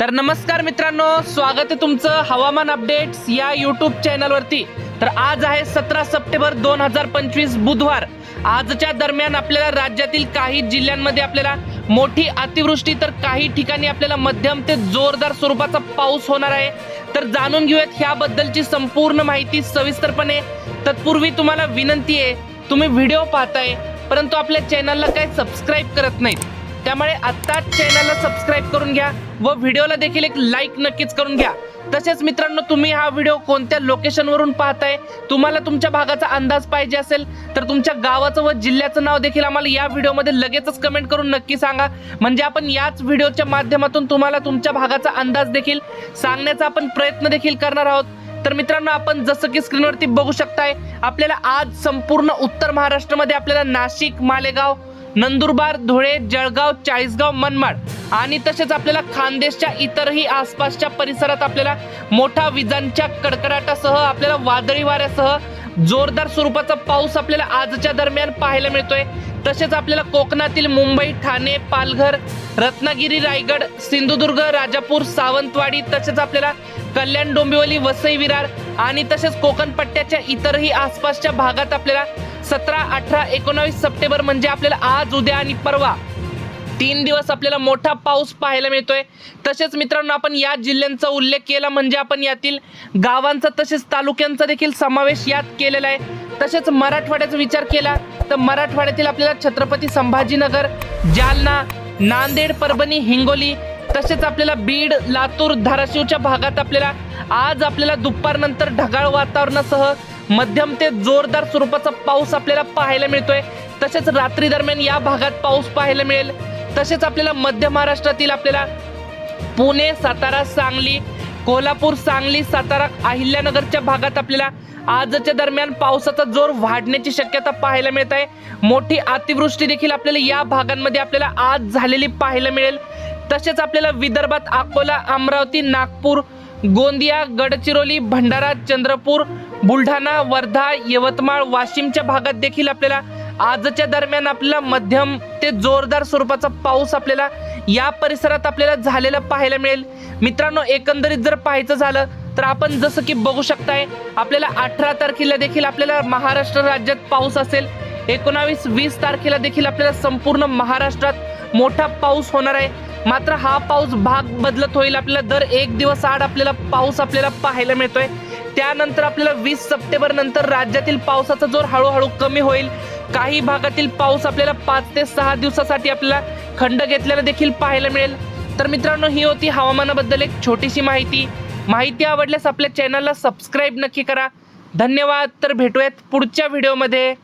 तर नमस्कार मित्रांनो स्वागत आहे तुमचं हवामान अपडेट्स या यूट्यूब चॅनलवरती तर आज आहे सतरा सप्टेंबर दोन हजार पंचवीस बुधवार. आजच्या दरम्यान आपल्याला राज्यातील काही जिल्ह्यांमध्ये आपल्याला मोठी अतिवृष्टी तर काही ठिकाणी आपल्याला मध्यम ते जोरदार स्वरूपाचा पाऊस होणार आहे. तर जाणून घेऊयात ह्याबद्दलची संपूर्ण माहिती सविस्तरपणे. तत्पूर्वी तुम्हाला विनंती आहे तुम्ही व्हिडिओ पाहताय परंतु आपल्या चॅनलला काय सबस्क्राईब करत नाहीत. त्यामुळे आत्ताच चॅनलला सबस्क्राईब करून घ्या व व्हिडिओला देखील एक लाईक नक्कीच करून घ्या. तसेच मित्रांनो तुम्ही हा व्हिडिओ कोणत्या लोकेशनवरून पाहताय? तुम्हाला तुमच्या भागाचा अंदाज पाहिजे असेल तर तुमच्या गावाचं व जिल्ह्याचं नाव देखील आम्हाला या व्हिडिओमध्ये लगेचच कमेंट करून नक्की सांगा. म्हणजे आपण याच व्हिडिओच्या माध्यमातून तुम्हाला तुमच्या भागाचा अंदाज देखील सांगण्याचा आपण प्रयत्न देखील करणार आहोत. तर मित्रांनो आपण जसं की स्क्रीनवरती बघू शकताय आपल्याला आज संपूर्ण उत्तर महाराष्ट्रामध्ये आपल्याला नाशिक मालेगाव नंदुरबार धुळे जळगाव चाळीसगाव मनमाड आणि तसेच आपल्याला खानदेशच्या इतरही आसपासच्या परिसरात आपल्याला मोठा विजांच्या कडकडाटासह आपल्याला वादळी वाऱ्यासह जोरदार स्वरूपाचा पाऊस आपल्याला आजच्या दरम्यान पाहायला मिळतोय. तसेच आपल्याला कोकणातील मुंबई ठाणे पालघर रत्नागिरी रायगड सिंधुदुर्ग राजापूर सावंतवाडी तसेच आपल्याला कल्याण डोंबिवली वसई विरार आणि तसेच कोकण पट्ट्याच्या इतरही आसपासच्या भागात आपल्याला सतरा अठरा एकोणावीस सप्टेंबर म्हणजे आपल्याला आज उद्या आणि परवा. तीन दिवस आपल्याला मोठा पाऊस पाहायला मिळतोय. तसेच मित्रांनो आपण या जिल्ह्यांचा उल्लेख केला म्हणजे आपण यातील गावांचा तसेच तालुक्यांचा देखील समावेश यात केलेला आहे. तसेच मराठवाड्याचा विचार केला तर मराठवाड्यातील आपल्याला छत्रपती संभाजीनगर जालना नांदेड परभणी हिंगोली तसेच आपल्याला बीड लातूर धाराशिवच्या भागात आपल्याला आज आपल्याला दुपारनंतर ढगाळ वातावरणासह मध्यम ते जोरदार स्वरूपाचा पाऊस आपल्याला पाहायला मिळतोय. तसेच रात्री दरम्यान या भागात पाऊस पाहायला मिळेल. तसेच आपल्याला मध्य महाराष्ट्रातील आपल्याला पुणे सातारा सांगली कोल्हापूर सांगली सातारा अहिल्यानगरच्या भागात आपल्याला आजच्या दरम्यान पावसाचा जोर वाढण्याची शक्यता पाहायला मिळत आहे. मोठी अतिवृष्टी देखील आपल्याला या भागांमध्ये आपल्याला आज झालेली पाहायला मिळेल. तसेच आपल्याला विदर्भात अकोला अमरावती नागपूर गोंदिया गडचिरोली भंडारा चंद्रपूर बुलढाणा वर्धा यवतमाळ वाशिमच्या भागात देखील आपल्याला आजच्या दरम्यान आपल्याला मध्यम ते जोरदार स्वरूपाचा पाऊस आपल्याला या परिसरात आपल्याला झालेला पाहायला मिळेल. मित्रांनो एकंदरीत जर पाहायचं झालं तर आपण जसं की बघू शकताय आपल्याला अठरा तारखेला देखील आपल्याला महाराष्ट्र राज्यात पाऊस असेल. एकोणावीस वीस तारखेला देखील आपल्याला संपूर्ण महाराष्ट्रात मोठा पाऊस होणार आहे. मात्र हा पाऊस भाग बदलत होईल. आपल्याला दर एक दिवस आड आपल्याला पाऊस आपल्याला पाहायला मिळतोय. त्यानंतर आपल्याला वीस सप्टेंबर नंतर राज्यातील पावसाचा जोर हळूहळू कमी होईल. काही भागातील पाऊस आपल्याला पाच ते सहा दिवसासाठी आपल्याला खंड घेतल्यानं देखील पाहायला मिळेल. तर मित्रांनो ही होती हवामानाबद्दल एक छोटीशी माहिती. माहिती आवडल्यास आपल्या चॅनलला सबस्क्राईब नक्की करा. धन्यवाद. तर भेटूयात पुढच्या व्हिडिओमध्ये